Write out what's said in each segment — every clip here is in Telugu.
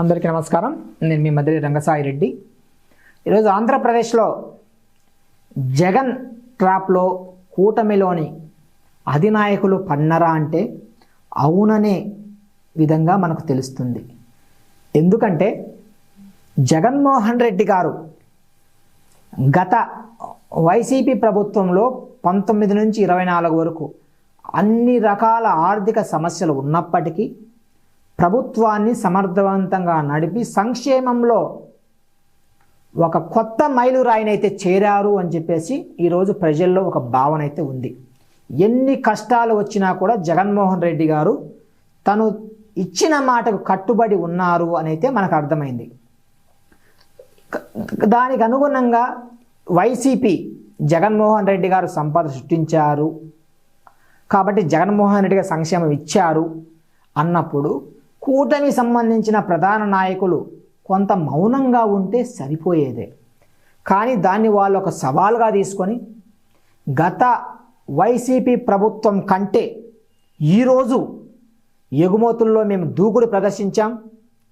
అందరికీ నమస్కారం. నేను మీ మధ్య రంగసాయి రెడ్డి ఈరోజు ఆంధ్రప్రదేశ్లో జగన్ ట్రాప్లో కూటమిలోని అధినాయకులు పన్నరా అంటే అవుననే విధంగా మనకు తెలుస్తుంది. ఎందుకంటే జగన్మోహన్ రెడ్డి గారు గత వైసీపీ ప్రభుత్వంలో పంతొమ్మిది నుంచి ఇరవై నాలుగు వరకు అన్ని రకాల ఆర్థిక సమస్యలు ఉన్నప్పటికీ ప్రభుత్వాన్ని సమర్థవంతంగా నడిపి సంక్షేమంలో ఒక కొత్త మైలురాయినైతే చేరారు అని చెప్పేసి ఈరోజు ప్రజల్లో ఒక భావన అయితే ఉంది. ఎన్ని కష్టాలు వచ్చినా కూడా జగన్మోహన్ రెడ్డి గారు తను ఇచ్చిన మాటకు కట్టుబడి ఉన్నారు అని అయితే మనకు అర్థమైంది. దానికి అనుగుణంగా వైసీపీ జగన్మోహన్ రెడ్డి గారు సంపద సృష్టించారు. కాబట్టి జగన్మోహన్ రెడ్డి గారు సంక్షేమం ఇచ్చారు అన్నప్పుడు కూటమి సంబంధించిన ప్రధాన నాయకులు కొంత మౌనంగా ఉంటే సరిపోయేదే. కానీ దాన్ని వాళ్ళు ఒక సవాల్గా తీసుకొని గత వైసీపీ ప్రభుత్వం కంటే ఈరోజు ఎగుమతుల్లో మేము దూకుడు ప్రదర్శించాం.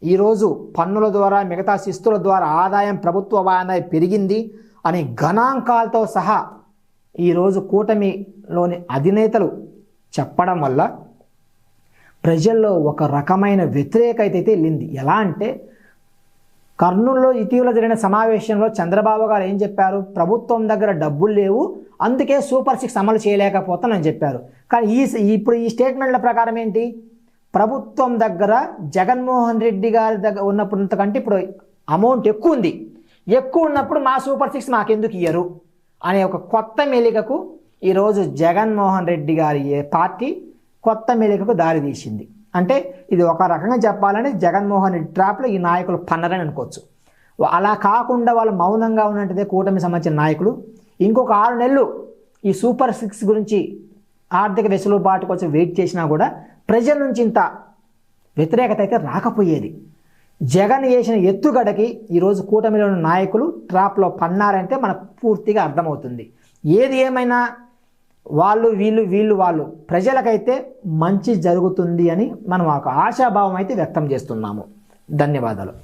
ఈరోజు పన్నుల ద్వారా మిగతా శిస్తుల ద్వారా ఆదాయం ప్రభుత్వ ఆదాయం పెరిగింది అనే గణాంకాలతో సహా ఈరోజు కూటమిలోని అధినేతలు చెప్పడం వల్ల ప్రజల్లో ఒక రకమైన వ్యతిరేకత అయితే వెళ్ళింది ఎలా అంటే కర్నూలులో ఇటీవల జరిగిన సమావేశంలో చంద్రబాబు గారు ఏం చెప్పారు? ప్రభుత్వం దగ్గర డబ్బులు లేవు అందుకే సూపర్ సిక్స్ అమలు చేయలేకపోతానని చెప్పారు. కానీ ఈ ఇప్పుడు ఈ స్టేట్మెంట్ల ప్రకారం ఏంటి? ప్రభుత్వం దగ్గర జగన్మోహన్ రెడ్డి గారి దగ్గర ఉన్నప్పుడంతకంటే ఇప్పుడు అమౌంట్ ఎక్కువ ఉంది. ఎక్కువ ఉన్నప్పుడు మా సూపర్ సిక్స్ మాకెందుకు ఇయ్యరు? అనే ఒక కొత్త మెలికకు ఈరోజు జగన్మోహన్ రెడ్డి గారి పార్టీ కొత్త మెలికకు దారి తీసింది. అంటే ఇది ఒక రకంగా చెప్పాలంటే జగన్మోహన్ రెడ్డి ట్రాప్లో ఈ నాయకులు పన్నరని అనుకోవచ్చు. అలా కాకుండా వాళ్ళు మౌనంగా ఉన్నట్టుదే కూటమి సంబంధించిన నాయకులు. ఇంకొక ఆరు నెలలు ఈ సూపర్ సిక్స్ గురించి ఆర్థిక వెసులుబాటు కోసం వెయిట్ చేసినా కూడా ప్రజల నుంచి ఇంత వ్యతిరేకత అయితే రాకపోయేది. జగన్ చేసిన ఎత్తుగడకి ఈరోజు కూటమిలోని నాయకులు ట్రాప్లో పన్నారంటే మనకు పూర్తిగా అర్థమవుతుంది. ఏది ఏమైనా వాళ్ళు వీళ్ళు వీళ్ళు వాళ్ళు. ప్రజలకైతే మంచి జరుగుతుంది అని మనం ఒక ఆశాభావం అయితే వ్యక్తం చేస్తున్నాము. ధన్యవాదాలు.